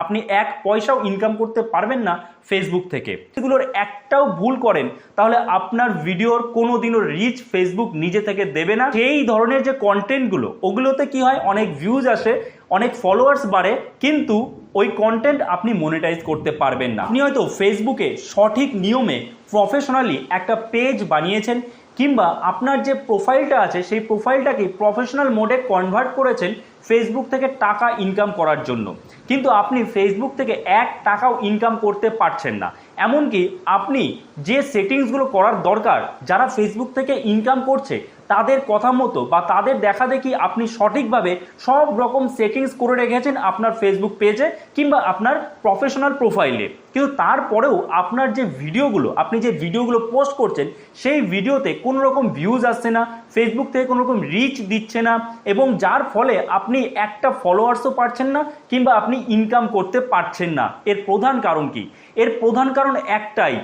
আপনি এক পয়সাও ইনকাম করতে পারবেন না ফেসবুক থেকে। এগুলোর একটাও ভুল করেন, তাহলে আপনার ভিডিওর কোনো দিনও রিচ ফেসবুক নিজে থেকে দেবে না। সেই ধরনের যে কন্টেন্টগুলো ওগুলোতে কি হয়? অনেক ভিউজ আসে, অনেক ফলোয়ার্স বাড়ে, কিন্তু ওই কন্টেন্ট আপনি মনিটাইজ করতে পারবেন না। আপনি হয়তো ফেসবুকে সঠিক নিয়মে প্রফেশনালি একটা পেজ বানিয়েছেন, কিংবা আপনার যে প্রোফাইলটা আছে, সেই প্রোফাইলটাকে প্রফেশনাল মোডে কনভার্ট করেছেন ফেসবুক থেকে টাকা ইনকাম করার জন্য। কিন্তু আপনি ফেসবুক থেকে এক টাকাও ইনকাম করতে পারছেন না। এমনকি আপনি যে সেটিংসগুলো করার দরকার, যারা ফেসবুক থেকে ইনকাম করছে তাদের কথা মতো বা তাদের দেখা দেখি আপনি সঠিকভাবে সব রকম সেটিংস করে রেখেছেন আপনার ফেসবুক পেজে কিংবা আপনার প্রফেশনাল প্রোফাইলে কিন্তু তারপরেও আপনার যে ভিডিওগুলো, আপনি যে ভিডিওগুলো পোস্ট করছেন, সেই ভিডিওতে কোনো রকম ভিউজ আসছে না ফেসবুক থেকে কোনো রকম রিচ দিচ্ছে না এবং যার ফলে আপনি একটা ফলোয়ার্সও পাচ্ছেন না কিংবা আপনি ইনকাম করতে পারছেন না। এর প্রধান কারণ কি? এর প্রধান কারণ একটাই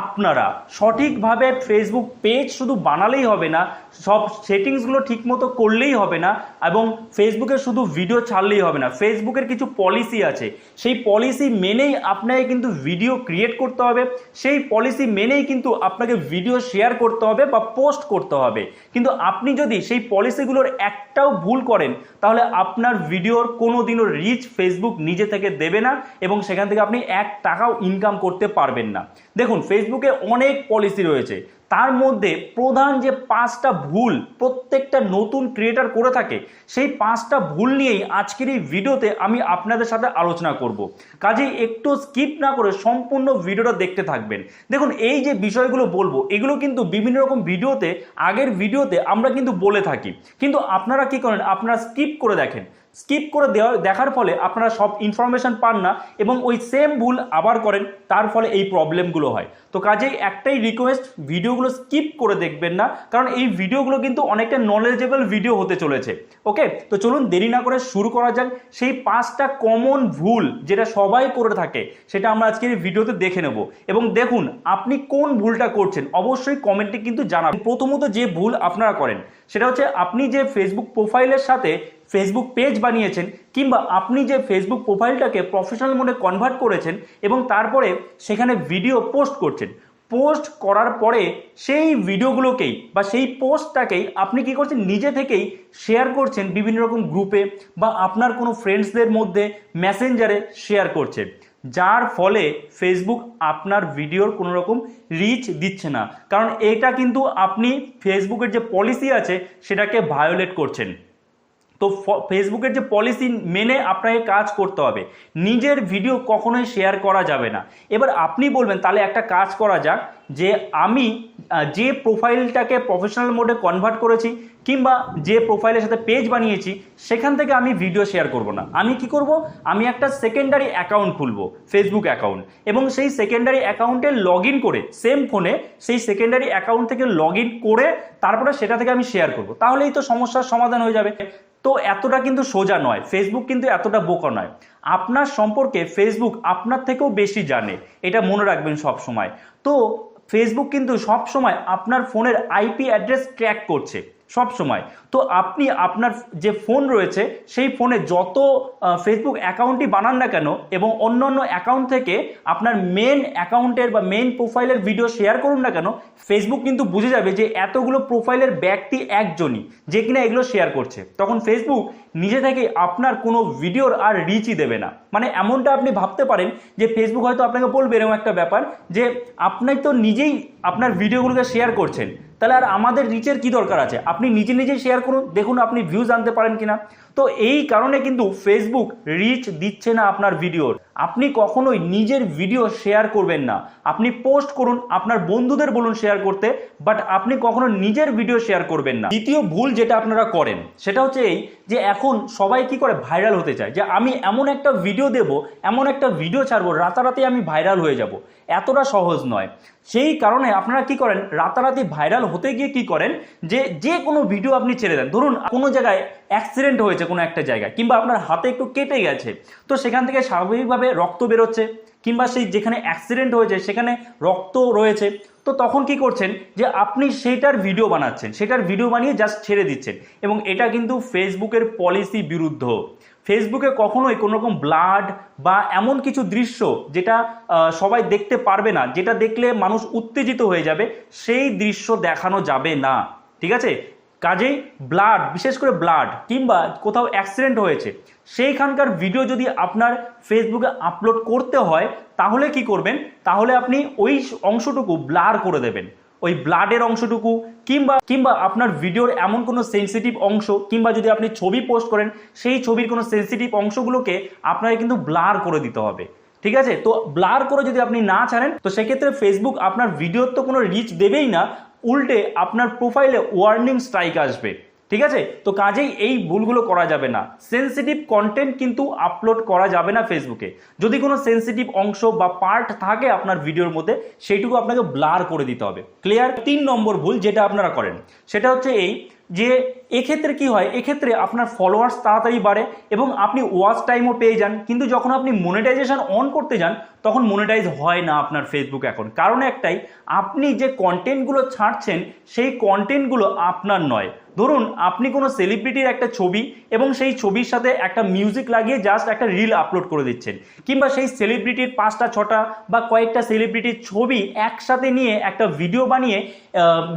আপনারা। সঠিকভাবে ফেসবুক পেজ শুধু বানালেই হবে না, সব সেটিংসগুলো ঠিকমতো করলেই হবে না এবং ফেসবুকে শুধু ভিডিও ছাড়লেই হবে না। ফেসবুকের কিছু পলিসি আছে। সেই পলিসি মেনেই আপনাকে কিন্তু ভিডিও ক্রিয়েট করতে হবে। সেই পলিসি মেনেই কিন্তু আপনাকে ভিডিও শেয়ার করতে হবে বা পোস্ট করতে হবে। কিন্তু আপনি যদি সেই পলিসিগুলোর একটাও ভুল করেন, তাহলে আপনার ভিডিওর কোনো দিনও রিচ ফেসবুক নিজে থেকে দেবে না এবং সেখান থেকে আপনি এক টাকাও ইনকাম করতে পারবেন না। দেখুন ফেসবুকে অনেক পলিসি রয়েছে। তার মধ্যে প্রধান যে পাঁচটা ভুল প্রত্যেকটা নতুন ক্রিয়েটার করে থাকে, সেই পাঁচটা ভুল নিয়েই আজকের এই ভিডিওতে আমি আপনাদের সাথে আলোচনা করব। কাজেই একটু স্কিপ না করে সম্পূর্ণ ভিডিওটা দেখতে থাকবেন। দেখুন, এই যে বিষয়গুলো বলব, এগুলো কিন্তু বিভিন্ন রকম ভিডিওতে, আগের ভিডিওতে আমরা কিন্তু বলে থাকি। কিন্তু আপনারা কি করেন? আপনারা স্কিপ করে দেখেন। স্কিপ করে দেওয়া, দেখার ফলে আপনারা সব ইনফরমেশন পান না এবং ওই সেম ভুল আবার করেন, তার ফলে এই প্রবলেমগুলো হয়। তো কাজেই একটাই রিকোয়েস্ট ভিডিওগুলো স্কিপ করে দেখবেন না, কারণ এই ভিডিওগুলো কিন্তু অনেকটা নলেজেবল ভিডিও হতে চলেছে। ওকে তো চলুন দেরি না করে শুরু করা যাক। সেই পাঁচটা কমন ভুল যেটা সবাই করে থাকে, সেটা আমরা আজকের এই ভিডিওতে দেখে নেব। এবং দেখুন, আপনি কোন ভুলটা করছেন, অবশ্যই কমেন্টে কিন্তু জানাবেন। প্রথমত যে ভুল আপনারা করেন, সেটা হচ্ছে আপনি যে ফেসবুক প্রোফাইলের সাথে ফেসবুক পেজ বানিয়েছেন কিংবা আপনি যে ফেসবুক প্রোফাইলটাকে প্রফেশনাল মোডে কনভার্ট করেছেন এবং তারপরে সেখানে ভিডিও পোস্ট করছেন। পোস্ট করার পরে সেই ভিডিওগুলোকেই বা সেই পোস্টটাকেই আপনি কি করছেন? নিজে থেকেই শেয়ার করছেন বিভিন্ন রকম গ্রুপে বা আপনার কোনো ফ্রেন্ডসদের মধ্যে মেসেঞ্জারে শেয়ার করছেন। যার ফলে ফেসবুক আপনার ভিডিওর কোনো রকম রিচ দিচ্ছে না। কারণ এটা কিন্তু আপনি ফেসবুকের যে পলিসি আছে, সেটাকে ভায়োলেট করছেন। তো ফেসবুকের যে পলিসি মেনে আপনাকে কাজ করতে হবে। নিজের ভিডিও কখনোই শেয়ার করা যাবে না। এবার আপনি বলবেন, তাহলে একটা কাজ করা যাক যে আমি যে প্রোফাইলটাকে প্রফেশনাল মোডে কনভার্ট করেছি কিংবা যে প্রোফাইলের সাথে পেজ বানিয়েছি, সেখান থেকে আমি ভিডিও শেয়ার করব না। আমি কি করব? আমি একটা সেকেন্ডারি অ্যাকাউন্ট খুলব ফেসবুক অ্যাকাউন্ট এবং সেই সেকেন্ডারি অ্যাকাউন্টে লগ করে সেম ফোনে সেই সেকেন্ডারি অ্যাকাউন্ট থেকে লগ করে, তারপরে সেটা থেকে আমি শেয়ার করব। তাহলেই তো সমস্যার সমাধান হয়ে যাবে। তো এতটা কিন্তু সোজা নয়। ফেসবুক কিন্তু এতটা বোকা নয়। আপনার সম্পর্কে ফেসবুক আপনার থেকেও বেশি জানে। এটা মনে রাখবেন সব সময় তো ফেসবুক কিন্তু সব সময় আপনার ফোনের আইপি অ্যাড্রেস ট্র্যাক করছে। সব সময়। তো আপনি আপনার যে ফোন রয়েছে, সেই ফোনে যত ফেসবুক অ্যাকাউন্টই বানান না কেন এবং অন্য অন্য অ্যাকাউন্ট থেকে আপনার মেন অ্যাকাউন্টের বা মেন প্রোফাইলের ভিডিও শেয়ার করুন না কেন ফেসবুক কিন্তু বুঝে যাবে যে এতগুলো প্রোফাইলের ব্যক্তি একজনই, যে কিনা এগুলো শেয়ার করছে। তখন ফেসবুক নিজে থেকে আপনার কোনো ভিডিওর আর রিচই দেবে না। মানে এমনটা আপনি ভাবতে পারেন যে ফেসবুক হয়তো আপনাকে বলবে এরকম একটা ব্যাপার যে আপনি তো নিজেই আপনার ভিডিওগুলোকে শেয়ার করছেন। তাহলে আর আমাদের রিচের কি দরকার আছে? আপনি নিজে নিজে শেয়ার করুন, দেখুন আপনি ভিউজ আনতে পারেন কিনা। তো এই কারণে কিন্তু ফেসবুক রিচ দিচ্ছে না আপনার ভিডিওর আপনি কখনোই নিজের ভিডিও শেয়ার করবেন না। আপনি পোস্ট করুন, আপনার বন্ধুদের বলুন শেয়ার করতে বাট আপনি কখনো নিজের ভিডিও শেয়ার করবেন না। দ্বিতীয় ভুল যেটা আপনারা করেন, সেটা হচ্ছে এই যে এখন সবাই কি করে ভাইরাল হতে চায়। যে আমি এমন একটা ভিডিও দেব, এমন একটা ভিডিও ছাড়বো, রাতারাতি আমি ভাইরাল হয়ে যাব। এতটা সহজ নয়। সেই কারণে আপনারা কি করেন, রাতারাতি ভাইরাল হতে গিয়ে কি করেন, যে যে কোনো ভিডিও আপনি ছেড়ে দেন। ধরুন কোনো জায়গায় অ্যাক্সিডেন্ট হয়েছে কোনো একটা জায়গায়, কিংবা আপনার হাতে একটু কেটে গেছে, তো সেখান থেকে স্বাভাবিকভাবে রক্ত বেরোচ্ছে, কিংবা সেই যেখানে অ্যাক্সিডেন্ট হয়েছে সেখানে রক্ত রয়েছে, তো তখন কি করছেন যে আপনি সেটার ভিডিও বানাচ্ছেন, সেটার ভিডিও বানিয়ে জাস্ট ছেড়ে দিচ্ছেন, এবং এটা কিন্তু ফেসবুকের পলিসি বিরুদ্ধ। ফেসবুকে কখনোই কোনো রকম ব্লাড বা এমন কিছু দৃশ্য যেটা সবাই দেখতে পারবে না, যেটা দেখলে মানুষ উত্তেজিত হয়ে যাবে, সেই দৃশ্য দেখানো যাবে না, ঠিক আছে? কাজেই ব্লাড বিশেষ করে ব্লাড কিংবা কোথাও অ্যাক্সিডেন্ট হয়েছে, সেইখানকার ভিডিও যদি আপনার ফেসবুকে আপলোড করতে হয়, তাহলে কি করবেন? তাহলে আপনি ওই অংশটুকু ব্লার করে দেবেন। ওই ব্লাডের অংশটুকু, কিংবা কিংবা আপনার ভিডিওর এমন কোনো সেন্সিটিভ অংশ, কিংবা যদি আপনি ছবি পোস্ট করেন, সেই ছবির কোনো সেন্সিটিভ অংশগুলোকে আপনাকে কিন্তু ব্লার করে দিতে হবে। ঠিক আছে? তো ব্লার করে যদি আপনি না ছাড়েন, তো সেক্ষেত্রে ফেসবুক আপনার ভিডিওর তো কোনো রিচ দেবেই না উল্টে আপনার প্রোফাইলে ওয়ার্নিং স্ট্রাইক আসবে। ঠিক আছে? তো কাজেই এই ভুলগুলো করা যাবে না। সেন্সিটিভ কন্টেন্ট কিন্তু আপলোড করা যাবে না ফেসবুকে যদি কোনো সেন্সিটিভ অংশ বা পার্ট থাকে আপনার ভিডিওর মধ্যে, সেইটুকু আপনাকে ব্লার করে দিতে হবে। ক্লিয়ার তিন নম্বর ভুল যেটা আপনারা করেন, সেটা হচ্ছে এই যে এক্ষেত্রে কি হয়? এক্ষেত্রে আপনার ফলোয়ার্স তাড়াতাড়ি বাড়ে এবং আপনি ওয়াচ টাইমও পেয়ে যান। কিন্তু যখন আপনি মনিটাইজেশন অন করতে যান, তখন মনিটাইজ হয় না আপনার ফেসবুক এখন কারণ একটাই, আপনি যে কন্টেন্টগুলো ছাড়ছেন, সেই কন্টেন্টগুলো আপনার নয়। ধরুন, আপনি কোনো সেলিব্রিটির একটা ছবি এবং সেই ছবির সাথে একটা মিউজিক লাগিয়ে জাস্ট একটা রিল আপলোড করে দিচ্ছেন। কিংবা সেই সেলিব্রিটির পাঁচটা, ছটা বা কয়েকটা সেলিব্রিটির ছবি একসাথে নিয়ে একটা ভিডিও বানিয়ে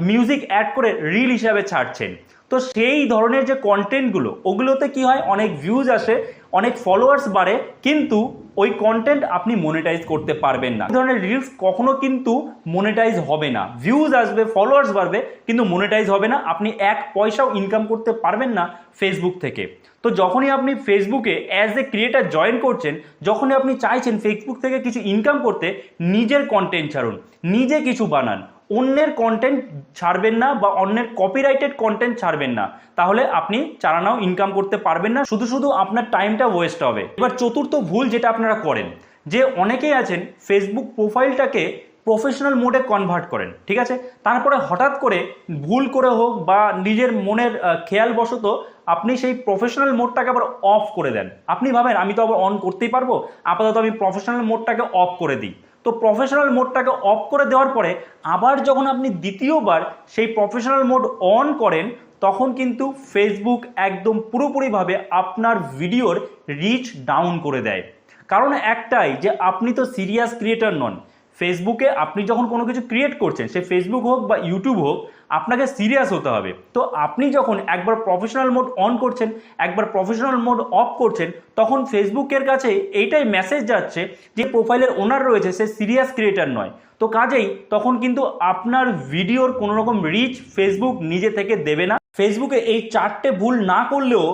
মিউজিক অ্যাড করে রিল হিসাবে ছাড়ছেন। তো সেই ধরনের যে কন্টেন্টগুলো ওগুলোতে কি হয়? অনেক ভিউজ আসে, অনেক ফলোয়ার্স বাড়ে, কিন্তু ওই কন্টেন্ট আপনি মনিটাইজ করতে পারবেন না। এই ধরনের রিলস কখনো কিন্তু মনিটাইজ হবে না। ভিউজ আসবে ফলোয়ার্স বাড়বে, কিন্তু মনিটাইজ হবে না। আপনি এক পয়সাও ইনকাম করতে পারবেন না ফেসবুক থেকে। তো যখনই আপনি ফেসবুকে অ্যাজ এ ক্রিয়েটার জয়েন করছেন, যখনই আপনি চাইছেন ফেসবুক থেকে কিছু ইনকাম করতে, নিজের কন্টেন্ট ছাড়ুন, নিজে কিছু বানান। অন্যের কন্টেন্ট ছাড়বেন না বা অন্যের কপিরাইটেড কন্টেন্ট ছাড়বেন না। তাহলে আপনি চালানাও ইনকাম করতে পারবেন না। শুধু শুধু আপনার টাইমটা ওয়েস্ট হবে। এবার চতুর্থ ভুল যেটা আপনারা করেন, যে অনেকেই আছেন ফেসবুক প্রোফাইলটাকে প্রফেশনাল মোডে কনভার্ট করেন, ঠিক আছে? তারপরে হঠাৎ করে ভুল করে হোক বা নিজের মনের খেয়ালবশত আপনি সেই প্রফেশনাল মোডটাকে আবার অফ করে দেন। আপনি ভাবেন, আমি তো আবার অন করতেই পারব? আপাতত আমি প্রফেশনাল মোডটাকে অফ করে দিই। তো প্রফেশনাল মোডটাকে অফ করে দেওয়ার পরে আবার যখন আপনি দ্বিতীয়বার সেই প্রফেশনাল মোড অন করেন, তখন কিন্তু ফেসবুক একদম পুরোপুরিভাবে আপনার ভিডিওর রিচ ডাউন করে দেয়। কারণ একটাই যে আপনি তো সিরিয়াস ক্রিয়েটার নন। ফেসবুকে আপনি যখন কোনো কিছু ক্রিয়েট করছেন, সে ফেসবুক হোক বা ইউটিউব হোক, আপনাকে সিরিয়াস হতে হবে। তো আপনি যখন একবার প্রফেশনাল মোড অন করছেন, একবার প্রফেশনাল মোড অফ করছেন, তখন ফেসবুকের কাছে এইটাই মেসেজ যাচ্ছে যে প্রোফাইলের ওনার রয়েছে, সে সিরিয়াস ক্রিয়েটার নয়। তো কাজেই তখন কিন্তু আপনার ভিডিওর কোনোরকম রিচ ফেসবুক নিজে থেকে দেবে না। ফেসবুকে এই চারটে ভুল না করলেও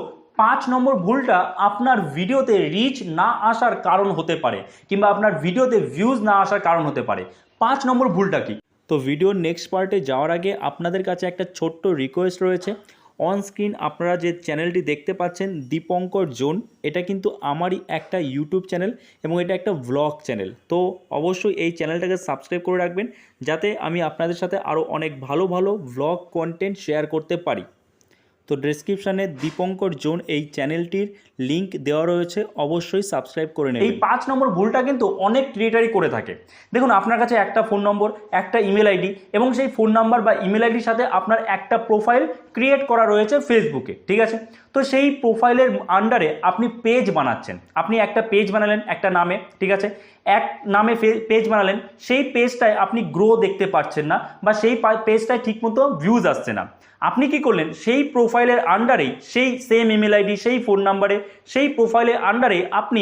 পাঁচ নম্বর ভুলটা আপনার ভিডিওতে রিচ না আসার কারণ হতে পারে, কিংবা আপনার ভিডিওতে ভিউজ না আসার কারণ হতে পারে। পাঁচ নম্বর ভুলটা কি? তো ভিডিওর নেক্সট পার্টে যাওয়ার আগে আপনাদের কাছে একটা ছোট্ট রিকোয়েস্ট রয়েছে। অন স্ক্রিন আপনারা যে চ্যানেলটি দেখতে পাচ্ছেন, দীপঙ্কর জোন, এটা কিন্তু আমারই একটা ইউটিউব চ্যানেল এবং এটা একটা ভ্লগ চ্যানেল তো অবশ্যই এই চ্যানেলটাকে সাবস্ক্রাইব করে রাখবেন, যাতে আমি আপনাদের সাথে আরও অনেক ভালো ভালো ভ্লগ কন্টেন্ট শেয়ার করতে পারি। তো ডেসক্রিপশানে দীপঙ্কর জোন এই চ্যানেলটির লিংক দেওয়া রয়েছে, অবশ্যই সাবস্ক্রাইব করে নেবেন। এই পাঁচ নম্বর ভুলটা কিন্তু অনেক ক্রিয়েটারই করে থাকে। দেখুন, আপনার কাছে একটা ফোন নম্বর একটা ইমেল আইডি এবং সেই ফোন নাম্বার বা ইমেল আইডির সাথে আপনার একটা প্রোফাইল ক্রিয়েট করা রয়েছে ফেসবুকে ঠিক আছে? তো সেই প্রোফাইলের আন্ডারে আপনি পেজ বানাচ্ছেন। আপনি একটা পেজ বানালেন একটা নামে, ঠিক আছে? এক নামে পেজ বানালেন, সেই পেজটায় আপনি গ্রো দেখতে পাচ্ছেন না বা সেই পেজটায় ঠিকমতো ভিউজ আসছে না। আপনি কি করলেন? সেই প্রোফাইলের আন্ডারেই সেই সেম ইমেল আইডি সেই ফোন নাম্বারে সেই প্রোফাইলের আন্ডারে আপনি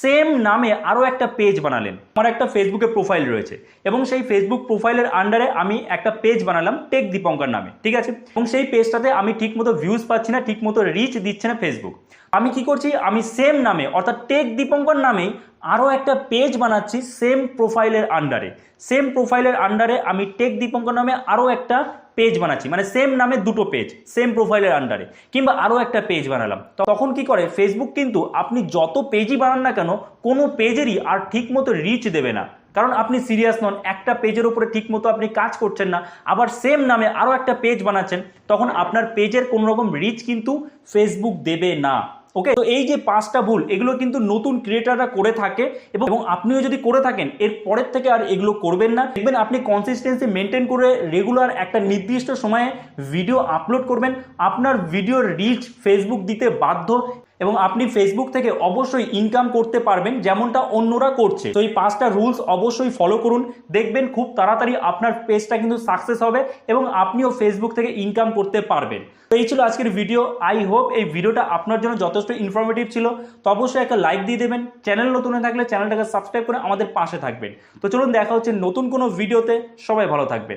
সেম নামে আরও একটা পেজ বানালেন। আমার একটা ফেসবুকে প্রোফাইল রয়েছে এবং সেই ফেসবুক প্রোফাইলের আন্ডারে আমি একটা পেজ বানালাম টেক দীপঙ্কর নামে, ঠিক আছে? এবং সেই পেজটাতে আমি ঠিকমতো ভিউজ পাচ্ছি না, ঠিকমতো রিচ দিচ্ছে না ফেসবুক আমি কি করছি? আমি সেম নামে, অর্থাৎ টেক দীপঙ্কর নামেই আরও একটা পেজ বানাচ্ছি সেম প্রোফাইলের আন্ডারে সেম প্রোফাইলের আন্ডারে আমি টেক দীপঙ্কর নামে আরও একটা পেজ বানাচ্ছি। মানে সেম নামে দুটো পেজ সেম প্রোফাইলের আন্ডারে কিংবা আরও একটা পেজ বানালাম। তখন কি করে? ফেসবুক কিন্তু আপনি যত পেজই বানান না কেন, কোনো পেজেরই আর ঠিকমতো রিচ দেবে না। কারণ আপনি সিরিয়াস নন, একটা পেজের উপরে ঠিকমতো আপনি কাজ করছেন না, আবার সেম নামে আরও একটা পেজ বানাচ্ছেন, তখন আপনার পেজের কোনো রকম রিচ কিন্তু ফেসবুক দেবে না। ওকে তো এই যে পাঁচটা ভুল, এগুলো কিন্তু নতুন ক্রিয়েটাররা করে থাকে এবং আপনিও যদি করে থাকেন, এর পরের থেকে আর এগুলো করবেন না। দেখবেন আপনি কনসিস্টেন্সি মেনটেন করে রেগুলার একটা নির্দিষ্ট সময়ে ভিডিও আপলোড করবেন। আপনার ভিডিও রিচ ফেসবুক দিতে বাধ্য এবং আপনি ফেসবুক থেকে অবশ্যই ইনকাম করতে পারবেন, যেমনটা অন্যরা করছে। তো এই পাঁচটা রুলস অবশ্যই ফলো করুন। দেখবেন খুব তাড়াতাড়ি আপনার পেজটা কিন্তু সাকসেস হবে এবং আপনিও ফেসবুক থেকে ইনকাম করতে পারবেন। তো এই ছিল আজকের ভিডিও আই হোপ এই ভিডিওটা আপনার জন্য যথেষ্ট ইনফরমেটিভ ছিল। তো অবশ্যই একটা লাইক দিয়ে দেবেন। চ্যানেল নতুন থাকলে চ্যানেলটাকে সাবস্ক্রাইব করে আমাদের পাশে থাকবেন। তো চলুন দেখা হচ্ছে নতুন কোনো ভিডিওতে সবাই ভালো থাকবেন।